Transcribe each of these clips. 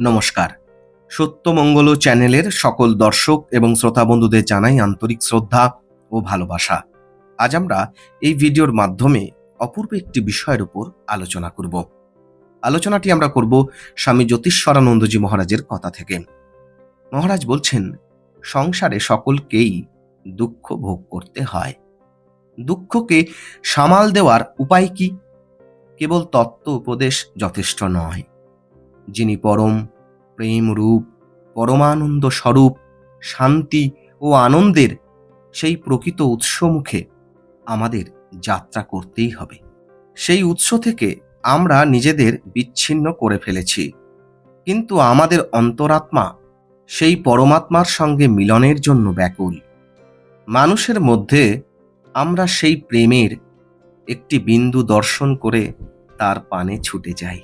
নমস্কার। সত্যমঙ্গল চ্যানেলের সকল দর্শক এবং শ্রোতা বন্ধুদের জানাই আন্তরিক শ্রদ্ধা ও ভালোবাসা। আজ আমরা এই ভিডিওর মাধ্যমে অপূর্ব একটি বিষয়ের উপর আলোচনা করব। আলোচনাটি আমরা করব স্বামী জ্যোতিষ্বরানন্দজি মহারাজের কথা থেকে। মহারাজ বলছেন, সংসারে সকলকেই দুঃখ ভোগ করতে হয়। দুঃখকে সামাল দেওয়ার উপায় কি? কেবল তত্ত্ব উপদেশ যথেষ্ট নয়। যিনি পরম প্রেম রূপ পরমানন্দ স্বরূপ, শান্তি ও আনন্দের সেই প্রকৃত উৎস মুখে আমাদের যাত্রা করতেই হবে। সেই উৎস থেকে আমরা নিজেদের বিচ্ছিন্ন করে ফেলেছি। কিন্তু আমাদের অন্তরাত্মা সেই পরমাত্মার সঙ্গে মিলনের জন্য ব্যাকুল। মানুষের মধ্যে আমরা সেই প্রেমের একটি বিন্দু দর্শন করে তার পানে ছুটে যাই।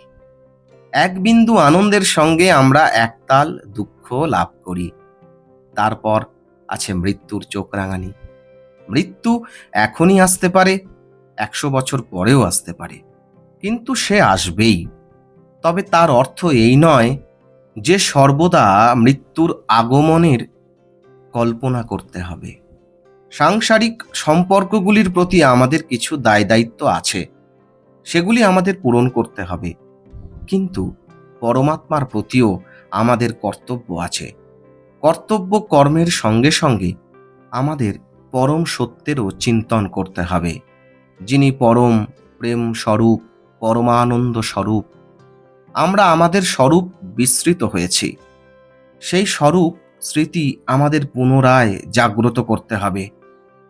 এক বিন্দু আনন্দের সঙ্গে আমরা একতাল দুঃখ লাভ করি। তারপর আছে মৃত্যুর চোখ রাঙানি। মৃত্যু এখনই আসতে পারে, একশো বছর পরেও আসতে পারে। কিন্তু সে আসবেই। তবে তার অর্থ এই নয় যে সর্বদা মৃত্যুর আগমনের কল্পনা করতে হবে। সাংসারিক সম্পর্কগুলির প্রতি আমাদের কিছু দায় দায়িত্ব আছে। সেগুলি আমাদের পূরণ করতে হবে। কিন্তু পরমাত্মার প্রতিও আমাদের কর্তব্য আছে। কর্তব্য কর্মের সঙ্গে সঙ্গে আমাদের পরম সত্যেরও চিন্তন করতে হবে। যিনি পরম প্রেম স্বরূপ, পরমানন্দ স্বরূপ, আমরা আমাদের স্বরূপ বিস্তৃত হয়েছি। সেই স্বরূপ স্মৃতি আমাদের পুনরায় জাগ্রত করতে হবে।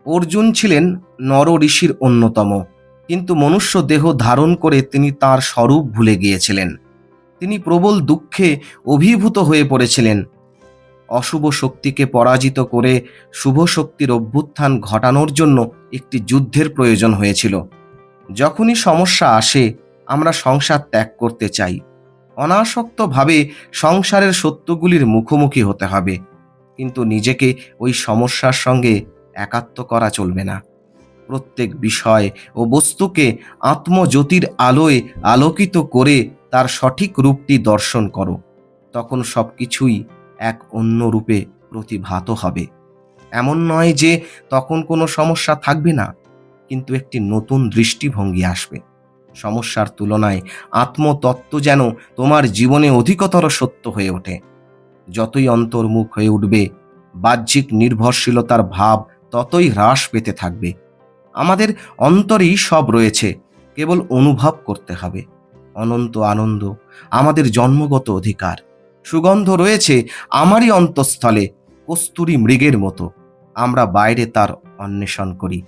অর্জুন ছিলেন নর ঋষির অন্যতম। কিন্তু মনুষ্য দেহ ধারণ করে তিনি তার স্বরূপ ভুলে গিয়েছিলেন। তিনি প্রবল দুঃখে অভিভূত হয়ে পড়েছিলেন। অশুভ শক্তিকে পরাজিত করে শুভ শক্তির অভ্যুত্থান ঘটানোর জন্য একটি যুদ্ধের প্রয়োজন হয়েছিল। যখনই সমস্যা আসে, আমরা সংসার ত্যাগ করতে চাই। অনাসক্তভাবে সংসারের সত্যগুলির মুখোমুখি হতে হবে। কিন্তু নিজেকে ওই সমস্যার সঙ্গে একাত্ম করা চলবে না। প্রত্যেক বিষয় ও বস্তুকে আত্মজ্যোতির আলোয় আলোকিত করে তার সঠিক রূপটি দর্শন করো। তখন সব কিছুই এক অন্য রূপে প্রতিভাত হবে। এমন নয় যে তখন কোনো সমস্যা থাকবে না, কিন্তু একটি নতুন দৃষ্টিভঙ্গি আসবে। সমস্যার তুলনায় আত্মতত্ত্ব যেন তোমার জীবনে অধিকতর সত্য হয়ে ওঠে। যতই অন্তর্মুখ হয়ে উঠবে, বাহ্যিক নির্ভরশীলতার ভাব ততই হ্রাস পেতে থাকবে। আমাদের অন্তরেই সব রয়েছে। কেবল অনুভব করতে হবে। অনন্ত আনন্দ, আমাদের জন্মগত অধিকার। সুগন্ধ রয়েছে আমারই অন্তঃস্থলে, কস্তুরী মৃগের মতো। আমরা বাইরে তার অন্বেষণ করি।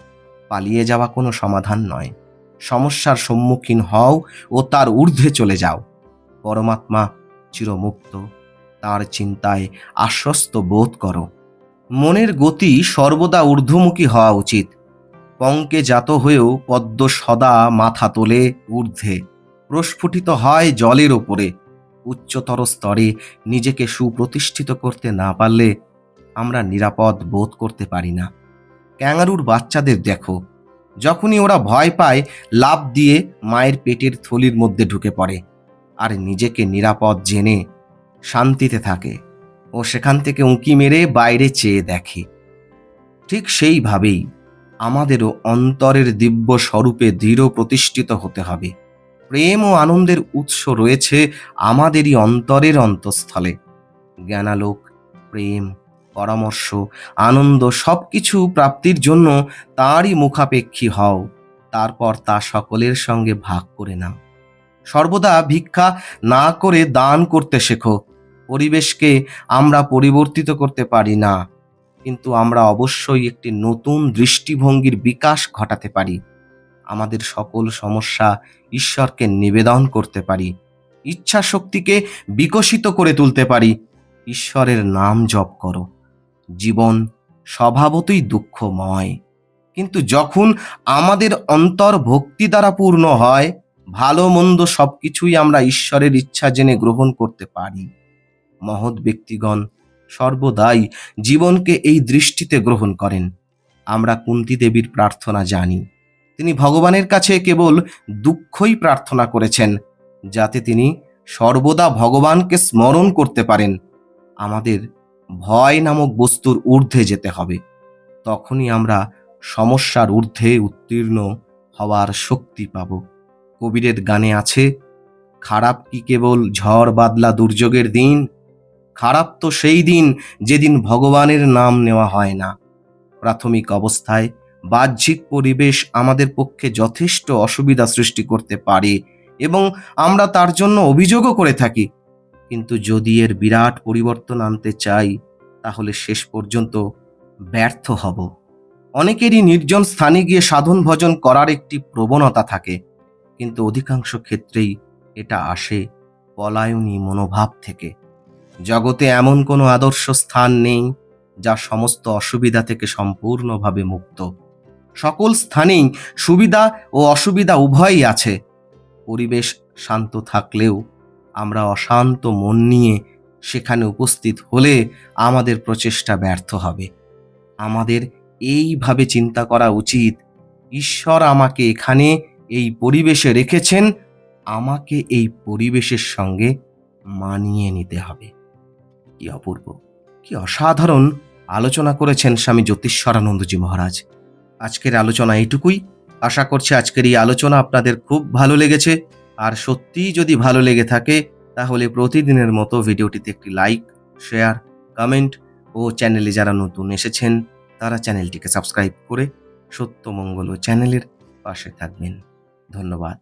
পালিয়ে যাওয়া কোনো সমাধান নয়। সমস্যার সম্মুখীন হও ও তার ঊর্ধ্বে চলে যাও। পরমাত্মা চিরমুক্ত, তার চিন্তায় আশ্বস্ত বোধ করো। মনের গতি সর্বদা ঊর্ধ্বমুখী হওয়া উচিত। পঙ্কে জাত হয়েও পদ্ম সদা মাথা তোলে ঊর্ধ্বে। প্রস্ফুটিত হয় জলের ওপরে। উচ্চতর স্তরে নিজেকে সুপ্রতিষ্ঠিত করতে না পারলে আমরা নিরাপদ বোধ করতে পারি না। ক্যাঙ্গারুর বাচ্চাদের দেখো। যখনই ওরা ভয় পায় লাভ দিয়ে মায়ের পেটের থলির মধ্যে ঢুকে পড়ে আর নিজেকে নিরাপদ জেনে শান্তিতে থাকে ও সেখান থেকে উঁকি মেরে বাইরে চেয়ে দেখে। ঠিক সেইভাবেই আমাদেরও অন্তরের দিব্য স্বরূপে দৃঢ় প্রতিষ্ঠিত হতে হবে। প্রেম ও আনন্দের উৎস রয়েছে আমাদেরই অন্তরের অন্তঃস্থলে। জ্ঞানালোক, প্রেম, পরামর্শ, আনন্দ সব কিছু প্রাপ্তির জন্য তাঁরই মুখাপেক্ষী হও, তারপর তা সকলের সঙ্গে ভাগ করে নাও। সর্বদা ভিক্ষা না করে দান করতে শেখো, পরিবেশকে আমরা পরিবর্তিত করতে পারি না। কিন্তু আমরা অবশ্যই একটি নতুন দৃষ্টিভঙ্গির বিকাশ ঘটাতে পারি। আমাদের সকল সমস্যা ঈশ্বরকে নিবেদন করতে পারি। ইচ্ছা শক্তিকে বিকশিত করে তুলতে পারি। ঈশ্বরের নাম জপ করো। জীবন স্বভাবতই দুঃখময়। কিন্তু যখন আমাদের অন্তর ভক্তি দ্বারা পূর্ণ হয়, ভালো মন্দ সবকিছুই আমরা ঈশ্বরের ইচ্ছা জেনে গ্রহণ করতে পারি। মহৎ ব্যক্তিগণ সর্বদাই জীবনকে এই দৃষ্টিতে গ্রহণ করেন। আমরা কুন্তি দেবীর প্রার্থনা জানি। তিনি ভগবানের কাছে কেবল দুঃখই প্রার্থনা করেছেন, যাতে তিনি সর্বদা ভগবানকে স্মরণ করতে পারেন। আমাদের ভয় নামক বস্তুর ঊর্ধ্বে যেতে হবে। তখনই আমরা সমস্যার ঊর্ধ্বে উত্তীর্ণ হওয়ার শক্তি পাব। কবিরের গানে আছে, খারাপ কি কেবল ঝড় বাদলা দুর্যোগের দিন? খারাপ তো সেই দিন যেদিন ভগবানের নাম নেওয়া হয় না। প্রাথমিক অবস্থায় বাহ্যিক পরিবেশ আমাদের পক্ষে যথেষ্ট অসুবিধা সৃষ্টি করতে পারে এবং আমরা তার জন্য অভিযোগও করে থাকি। কিন্তু যদি এর বিরাট পরিবর্তন আনতে চাই, তাহলে শেষ পর্যন্ত ব্যর্থ হব। অনেকেরই নির্জন স্থানে গিয়ে সাধন ভজন করার একটি প্রবণতা থাকে, কিন্তু অধিকাংশ ক্ষেত্রেই এটা আসে পলায়নী মনোভাব থেকে। জগতে এমন কোনো আদর্শ স্থান নেই যা সমস্ত অসুবিধা থেকে সম্পূর্ণভাবে মুক্ত। সকল স্থানেই সুবিধা ও অসুবিধা উভয়ই আছে। পরিবেশ শান্ত থাকলেও আমরা অশান্ত মন নিয়ে সেখানে উপস্থিত হলে আমাদের প্রচেষ্টা ব্যর্থ হবে। আমাদের এইভাবে চিন্তা করা উচিত, ঈশ্বর আমাকে এখানে এই পরিবেশে রেখেছেন, আমাকে এই পরিবেশের সঙ্গে মানিয়ে নিতে হবে। কি অপূর্ব, কি অসাধারণ আলোচনা করেছেন স্বামী জ্যোতিষ্বরানন্দজি মহারাজ। আজকের আলোচনা এইটুকুই। আশা করছি আজকের এই আলোচনা আপনাদের খুব ভালো লেগেছে। আর সত্যিই যদি ভালো লেগে থাকে, তাহলে প্রতিদিনের মতো ভিডিওটিতে একটি লাইক, শেয়ার, কমেন্ট ও চ্যানেলে যারা নতুন এসেছেন, তারা চ্যানেলটিকে সাবস্ক্রাইব করে সত্যমঙ্গল ও চ্যানেলের পাশে থাকবেন। ধন্যবাদ।